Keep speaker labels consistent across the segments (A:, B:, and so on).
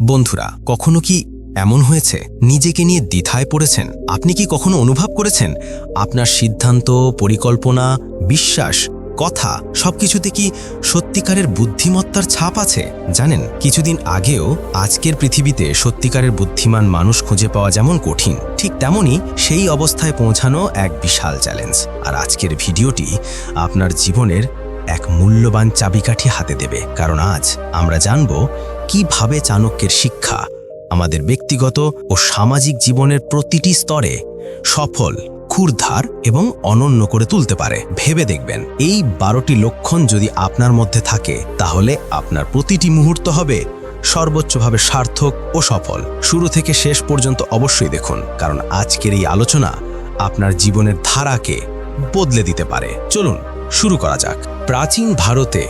A: বন্ধুরা, কখনো কি এমন হয়েছে? নিজেকে নিয়ে দ্বিধায় পড়েছেন? আপনি কি কখনো অনুভব করেছেন? আপনার সিদ্ধান্ত, পরিকল্পনা, বিশ্বাস, কথা, সবকিছুতে কি সত্যিকারের বুদ্ধিমত্তার ছাপ আছে? জানেন, কিছুদিন আগেও আজকের পৃথিবীতে সত্যিকারের বুদ্ধিমান মানুষ খুঁজে পাওয়া যেমন কঠিন, ঠিক তেমনই সেই অবস্থায় পৌঁছানো এক বিশাল চ্যালেঞ্জ আর আজকের ভিডিওটি আপনার জীবনের এক মূল্যবান চাবিকাঠি হাতে দেবে। কারণ আজ আমরা জানব কীভাবে চাণক্যের শিক্ষা আমাদের ব্যক্তিগত ও সামাজিক জীবনের প্রতিটি স্তরে সফল, ক্ষুরধার এবং অনন্য করে তুলতে পারে। ভেবে দেখবেন, এই বারোটি লক্ষণ যদি আপনার মধ্যে থাকে, তাহলে আপনার প্রতিটি মুহূর্ত হবে সর্বোচ্চভাবে সার্থক ও সফল। শুরু থেকে শেষ পর্যন্ত অবশ্যই দেখুন, কারণ আজকের এই আলোচনা আপনার জীবনের ধারাকে বদলে দিতে পারে। চলুন, শুরু করা যাক। প্রাচীন ভারতে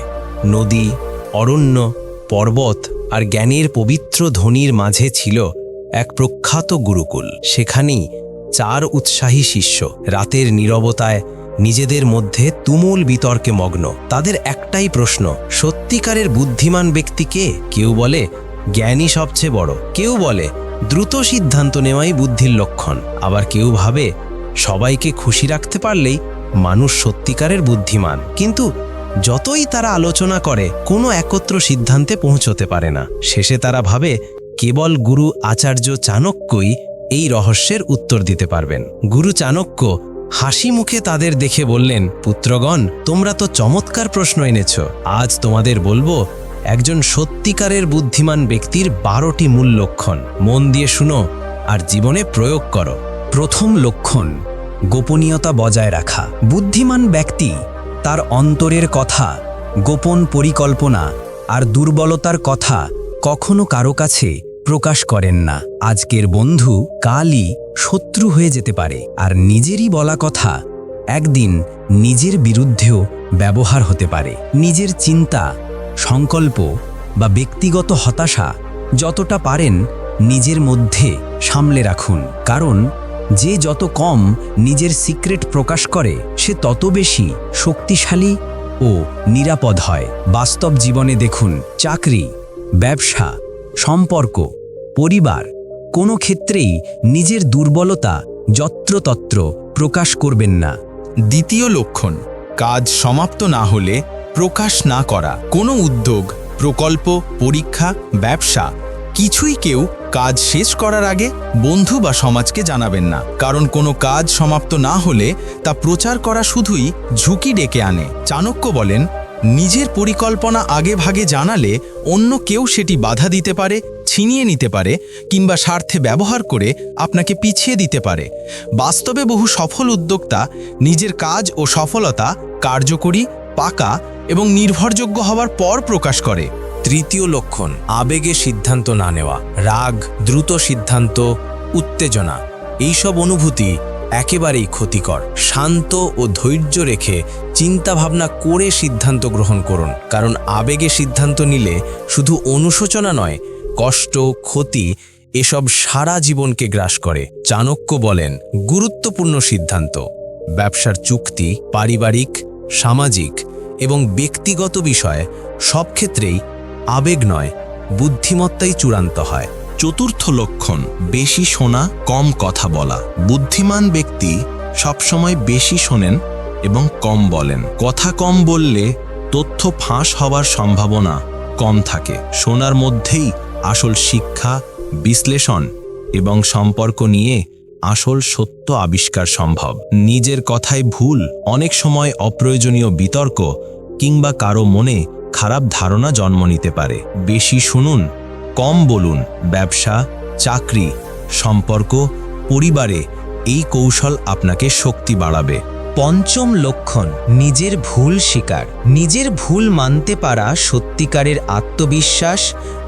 A: নদী, অরণ্য, পর্বত আর জ্ঞানের পবিত্র ধ্বনির মাঝে ছিল এক প্রখ্যাত গুরুকুল। সেখানেই চার উৎসাহী শিষ্য রাতের নীরবতায় নিজেদের মধ্যে তুমুল বিতর্কে মগ্ন। তাদের একটাই প্রশ্ন, সত্যিকারের বুদ্ধিমান ব্যক্তিকে কেউ বলে, জ্ঞানী সবচেয়ে বড়। কেউ বলে, দ্রুত সিদ্ধান্ত নেওয়াই বুদ্ধির লক্ষণ। আবার কেউ ভাবে, সবাইকে খুশি রাখতে পারলেই মানুষ সত্যিকারের বুদ্ধিমান, কিন্তু যতই তারা আলোচনা করে, কোনো একত্র সিদ্ধান্তে পৌঁছতে পারে না। শেষে তারা ভাবে, কেবল গুরু আচার্য চাণক্যই এই রহস্যের উত্তর দিতে পারবেন। গুরু চাণক্য হাসি মুখে তাদের দেখে বললেন, পুত্রগণ, তোমরা তো চমৎকার প্রশ্ন এনেছ। আজ তোমাদের বলব, একজন সত্যিকারের বুদ্ধিমান ব্যক্তির বারোটি মূল লক্ষণ। মন দিয়ে শুনো আর জীবনে প্রয়োগ করো। প্রথম লক্ষণ গোপনীয়তা বজায় রাখা। বুদ্ধিমান ব্যক্তি, তার অন্তরের কথা, গোপন পরিকল্পনা আর দুর্বলতার কথা কখনো কারও কাছে প্রকাশ করেন না। আজকের বন্ধু কালই শত্রু হয়ে যেতে পারে আর নিজেরই বলা কথা একদিন নিজের বিরুদ্ধেও ব্যবহার হতে পারে। নিজের চিন্তা, সংকল্প বা ব্যক্তিগত হতাশা যতটা পারেন নিজের মধ্যে সামলে রাখুন। কারণ যে যত কম নিজের সিক্রেট প্রকাশ করে, সে তত বেশি শক্তিশালী ও নিরাপদ হয়। বাস্তব জীবনে দেখুন, চাকরি, ব্যবসা, সম্পর্ক, পরিবার, কোনো ক্ষেত্রেই নিজের দুর্বলতা যত্রতত্র প্রকাশ করবেন না।
B: দ্বিতীয় লক্ষণ, কাজ সমাপ্ত না হলে প্রকাশ না করা। কোনো উদ্যোগ, প্রকল্প, পরীক্ষা, ব্যবসা কিছুই কেউ কাজ শেষ করার আগে বন্ধু বা সমাজকে জানাবেন না। কারণ কোনো কাজ সমাপ্ত না হলে তা প্রচার করা শুধুই ঝুঁকি ডেকে আনে। চাণক্য বলেন, নিজের পরিকল্পনা আগে ভাগে জানালে অন্য কেউ সেটি বাধা দিতে পারে, ছিনিয়ে নিতে পারে, কিংবা স্বার্থে ব্যবহার করে আপনাকে পিছিয়ে দিতে পারে। বাস্তবে বহু সফল উদ্যোক্তা নিজের কাজ ও সফলতা কার্যকরী, পাকা এবং নির্ভরযোগ্য হওয়ার পর প্রকাশ করে।
A: তৃতীয় লক্ষণ, আবেগে সিদ্ধান্ত না নেওয়া, রাগ, দ্রুত সিদ্ধান্ত, উত্তেজনা। এইসব অনুভূতি একেবারেই ক্ষতিকর। শান্ত ও ধৈর্য রেখে চিন্তাভাবনা করে সিদ্ধান্ত গ্রহণ করুন। কারণ আবেগে সিদ্ধান্ত নিলে শুধু অনুশোচনা নয়, কষ্ট, ক্ষতি, এসব সারা জীবনকে গ্রাস করে। চাণক্য বলেন, গুরুত্বপূর্ণ সিদ্ধান্ত। ব্যবসার চুক্তি, পারিবারিক, সামাজিক এবং ব্যক্তিগত বিষয়ে সব ক্ষেত্রেই আবেগ নয়, বুদ্ধিমত্তাই চূড়ান্ত হয়।
B: চতুর্থ লক্ষণ, বেশি শোনা, কম কথা বলা। বুদ্ধিমান ব্যক্তি সবসময় বেশি শোনেন এবং কম বলেন। কথা কম বললে তথ্য ফাঁস হওয়ার সম্ভাবনা কম থাকে। শোনার মধ্যেই আসল শিক্ষা, বিশ্লেষণ এবং সম্পর্ক নিয়ে আসল সত্য আবিষ্কার সম্ভব। নিজের কথায় ভুল, অনেক সময় অপ্রয়োজনীয় বিতর্ক কিংবা কারও মনে খারাপ ধারণা জন্ম নিতে পারে। বেশি শুনুন, কম বলুন, ব্যবসা, চাকরি, সম্পর্ক, পরিবারে এই কৌশল আপনাকে শক্তি বাড়াবে।
C: পঞ্চম লক্ষণ, নিজের ভুল শিকার নিজের ভুল মানতে পারা সত্যিকারের আত্মবিশ্বাস,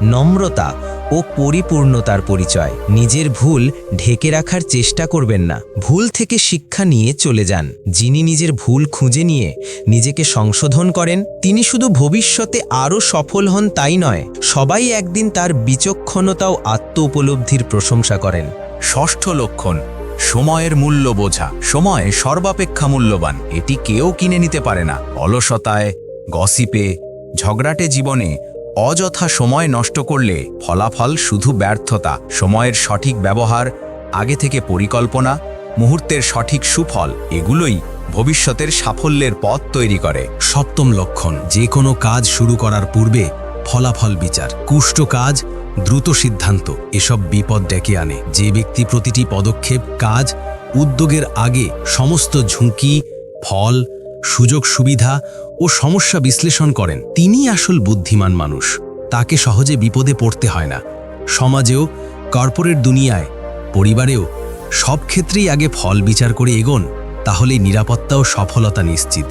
C: নম্রতা ও পরিপূর্ণতার পরিচয়। নিজের ভুল ঢেকে রাখার চেষ্টা করবেন না। ভুল থেকে শিক্ষা নিয়ে চলে যান। যিনি নিজের ভুল খুঁজে নিয়ে নিজেকে সংশোধন করেন, তিনি শুধু ভবিষ্যতে আরও সফল হন তাই নয়, সবাই একদিন তার বিচক্ষণতা ও আত্ম উপলব্ধির প্রশংসা করেন।
D: ষষ্ঠ লক্ষণ, সময়ের মূল্য বোঝা। সময় সর্বাপেক্ষা মূল্যবান। এটি কেউ কিনে নিতে পারে না। অলসতায়, গসিপে, ঝগড়াটে জীবনে অযথা সময় নষ্ট করলে ফলাফল শুধু ব্যর্থতা, সময়ের সঠিক ব্যবহার, আগে থেকে পরিকল্পনা, মুহূর্তের সঠিক সুফল, এগুলোই ভবিষ্যতের সাফল্যের পথ তৈরি করে।
A: সপ্তম লক্ষণ, যে কোনো কাজ শুরু করার পূর্বে ফলাফল বিচার। কুষ্ঠ কাজ, দ্রুত সিদ্ধান্ত, এসব বিপদ ডেকে আনে। যে ব্যক্তি প্রতিটি পদক্ষেপ, কাজ, উদ্যোগের আগে সমস্ত ঝুঁকি, ফল সুযোগ সুবিধা ও সমস্যা বিশ্লেষণ করেন। তিনি আসল বুদ্ধিমান মানুষ। তাকে সহজে বিপদে পড়তে হয় না। সমাজেও, কর্পোরেট দুনিয়ায়, পরিবারেও সব ক্ষেত্রেই আগে ফল বিচার করে এগোন তাহলে নিরাপত্তা ও সফলতা নিশ্চিত।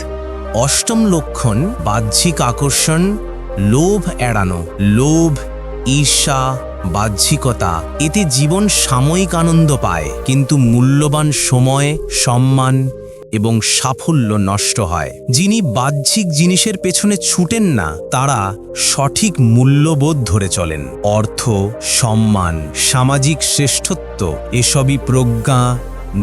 C: অষ্টম লক্ষণ, বাহ্যিক আকর্ষণ, লোভ এড়ানো। লোভ, ঈর্ষা, বাহ্যিকতা, এতে জীবন সাময়িক আনন্দ পায়। কিন্তু মূল্যবান সময়, সম্মান এবং সাফল্য নষ্ট হয়। যিনি বাহ্যিক জিনিসের পেছনে ছুটেন না, তারা সঠিক মূল্যবোধ ধরে চলেন। অর্থ, সম্মান, সামাজিক শ্রেষ্ঠত্ব, এসবই প্রজ্ঞা,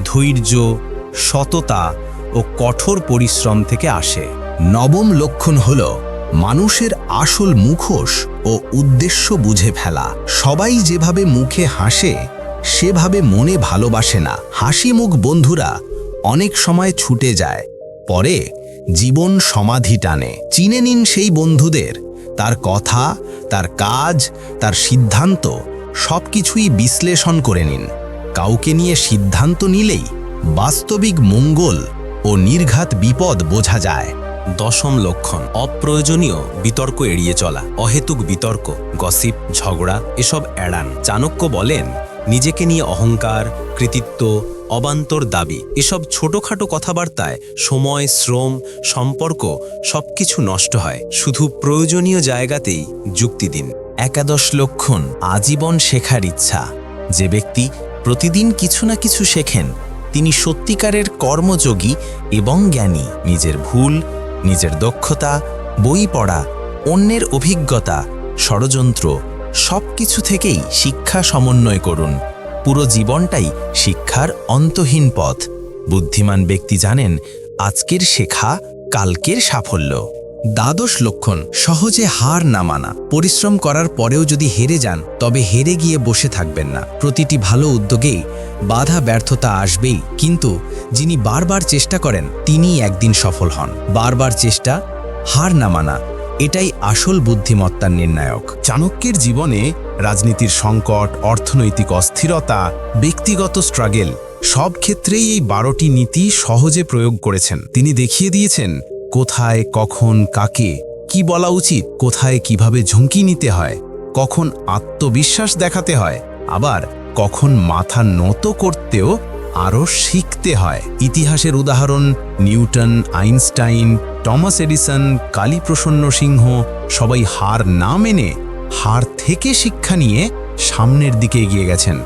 C: ধৈর্য, সততা ও কঠোর পরিশ্রম থেকে আসে।
A: নবম লক্ষণ হল মানুষের আসল মুখোশ ও উদ্দেশ্য বুঝে ফেলা। সবাই যেভাবে মুখে হাসে, সেভাবে মনে ভালোবাসে না। হাসি মুখ বন্ধুরা অনেক সময় ছুটে যায়। পরে জীবন সমাধি টানে। চিনে নিন সেই বন্ধুদের। তার কথা, তার কাজ, তার সিদ্ধান্ত, সবকিছুই বিশ্লেষণ করে নিন। কাউকে নিয়ে সিদ্ধান্ত নিলেই বাস্তবিক মঙ্গল ও নির্ঘাত বিপদ বোঝা যায়।
C: দশম লক্ষণ, অপ্রয়োজনীয় বিতর্ক এড়িয়ে চলা। অহেতুক বিতর্ক, গসিপ, ঝগড়া, এসব এড়ান। চাণক্য বলেন, নিজেকে নিয়ে অহংকার, কৃতিত্ব অবান্তর দাবি। এসব ছোটখাটো কথাবার্তায় সময়, শ্রম, সম্পর্ক সবকিছু নষ্ট হয়। শুধু প্রয়োজনীয় জায়গাতেই যুক্তি দিন। একাদশ লক্ষণ, আজীবন শেখার ইচ্ছা। যে ব্যক্তি প্রতিদিন কিছু না কিছু শেখেন, তিনি সত্যিকারের কর্মযোগী এবং জ্ঞানী। নিজের ভুল, নিজের দক্ষতা, বই পড়া, অন্যের অভিজ্ঞতা, ষড়যন্ত্র সব কিছু থেকেই শিক্ষা সমন্বয় করুন। পুরো জীবনটাই শিক্ষার অন্তহীন পথ। বুদ্ধিমান ব্যক্তি জানেন, আজকের শেখা কালকের সাফল্য। দ্বাদশ লক্ষণ, সহজে হার না মানা। পরিশ্রম করার পরেও যদি হেরে যান, তবে হেরে গিয়ে বসে থাকবেন না। প্রতিটি ভালো উদ্যোগেই বাধা ব্যর্থতা আসবেই। কিন্তু যিনি বারবার চেষ্টা করেন, তিনিই একদিন সফল হন। বারবার চেষ্টা, হার না মানা। এটাই আসল বুদ্ধিমত্তার নির্ণায়ক।
E: চাণক্যের জীবনে রাজনীতির সংকট, অর্থনৈতিক অস্থিরতা, ব্যক্তিগত স্ট্রাগেল, সব ক্ষেত্রেই এই বারোটি নীতি সহজে প্রয়োগ করেছেন। তিনি দেখিয়ে দিয়েছেন, কোথায়, কখন, কাকে, কি বলা উচিত, কোথায় কীভাবে ঝুঁকি নিতে হয়, কখন আত্মবিশ্বাস দেখাতে হয়, আবার কখন মাথা নত করতেও আরও শিখতে হয়। ইতিহাসের উদাহরণ, Newton, Einstein, Thomas Edison, Kaliprasanna Singha, সবাই হার না মেনে হার থেকে শিক্ষা নিয়ে সামনের দিকে এগিয়ে গেছেন।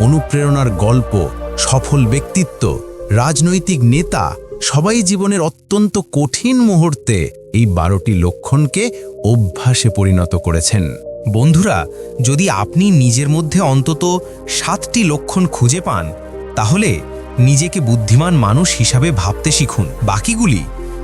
E: অনুপ্রেরণার গল্প, সফল ব্যক্তিত্ব, রাজনৈতিক নেতা, সবাই জীবনের অত্যন্ত কঠিন মুহূর্তে এই বারোটি লক্ষণকে অভ্যাসে পরিণত করেছেন।
C: বন্ধুরা, যদি আপনি নিজের মধ্যে অন্তত সাতটি লক্ষণ খুঁজে পান, তাহলে নিজেকে বুদ্ধিমান মানুষ হিসাবে ভাবতে শিখুন। বাকিগুলি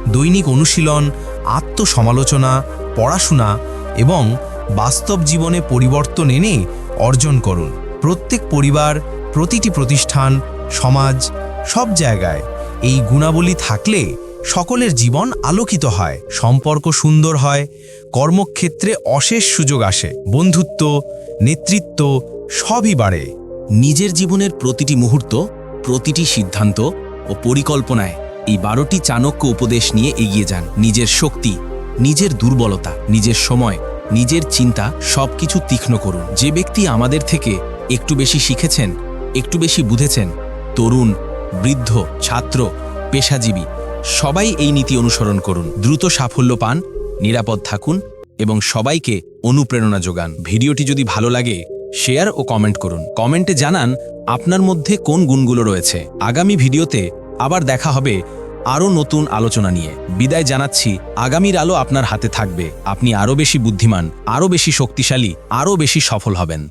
C: দৈনিক অনুশীলন, আত্মসমালোচনা, পড়াশোনা এবং বাস্তব জীবনে পরিবর্তন এনে অর্জন করুন। প্রত্যেক পরিবার, প্রতিটি প্রতিষ্ঠান, সমাজ, সব জায়গায় এই গুণাবলী থাকলে সকলের জীবন আলোকিত হয়, সম্পর্ক সুন্দর হয়, কর্মক্ষেত্রে অশেষ সুযোগ আসে, বন্ধুত্ব, নেতৃত্ব সবই বাড়ে। নিজের জীবনের প্রতিটি মুহূর্ত, প্রতিটি সিদ্ধান্ত ও পরিকল্পনায় এই বারোটি চাণক্য উপদেশ নিয়ে এগিয়ে যান। নিজের শক্তি, নিজের দুর্বলতা, নিজের সময় নিজের চিন্তা সবকিছু তীক্ষ্ণ করুন। যে ব্যক্তি আমাদের থেকে একটু বেশি শিখেছেন, একটু বেশি বুঝেছেন, তরুণ, বৃদ্ধ, ছাত্র, পেশাজীবী, সবাই এই নীতি অনুসরণ করুন। দ্রুত সাফল্য পান, নিরাপদ থাকুন এবং সবাইকে অনুপ্রেরণা যোগান। ভিডিওটি যদি ভালো লাগে, শেয়ার ও কমেন্ট করুন। কমেন্টে জানান আপনার মধ্যে কোন গুণগুলো রয়েছে। আগামী ভিডিওতে আবার দেখা হবে আরও নতুন আলোচনা নিয়ে। বিদায় জানাচ্ছি, আগামীর আলো আপনার হাতে থাকবে। আপনি আরও বেশি বুদ্ধিমান, আরও বেশি শক্তিশালী, আরও বেশি সফল হবেন।